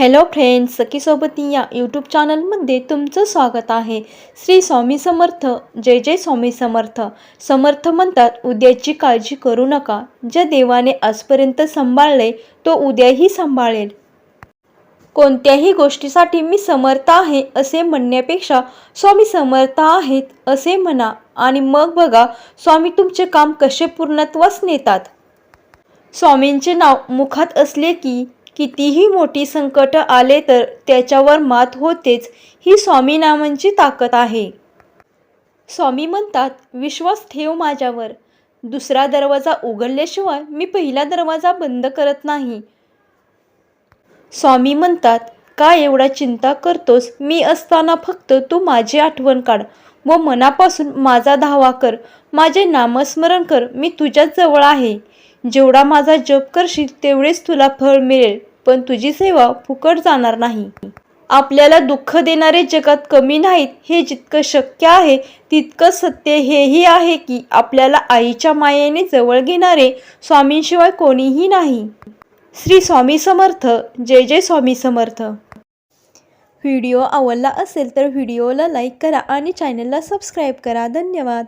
Hello friends सखीसोबती या YouTube चॅनलमध्ये तुमचं स्वागत आहे. श्री स्वामी समर्थ जय जय स्वामी समर्थ. समर्थ म्हणतात उद्याची काळजी करू नका. ज्या देवाने आजपर्यंत सांभाळले तो उद्याही सांभाळेल. कोणत्याही गोष्टीसाठी मी समर्थ आहे असे म्हणण्यापेक्षा स्वामी समर्थ आहेत असे म्हणा. आणि मग बघा स्वामी तुमचे काम कसे पूर्णत्वास नेतात. स्वामींचे नाव मुखात असले की कितीही मोठी संकट आले तर त्याच्यावर मात होतेच ही स्वामी नामांची ताकद आहे. स्वामी म्हणतात विश्वास ठेव माझ्यावर. दुसरा दरवाजा उघडल्याशिवाय मी पहिला दरवाजा बंद करत नाही. स्वामी म्हणतात का एवढा चिंता करतोस? मी असताना फक्त तू माझी आठवण काढ. व मनापासून माझा धावा कर. माझे नामस्मरण कर. मी तुझ्याच जवळ आहे. जेवढा माझा जप करशील तेवढेच तुला फळ मिळेल. पण तुझी सेवा फुकट जाणार नाही. आपल्याला दुःख देणारे जगात कमी नाहीत हे जितकं शक्य आहे तितकं सत्य हेही आहे की आपल्याला आईच्या मायेने जवळ घेणारे स्वामींशिवाय कोणीही नाही. श्री स्वामी समर्थ जय जय स्वामी समर्थ. व्हिडिओ आवडला असेल तर व्हिडिओला लाईक करा आणि चॅनलला सबस्क्राईब करा. धन्यवाद.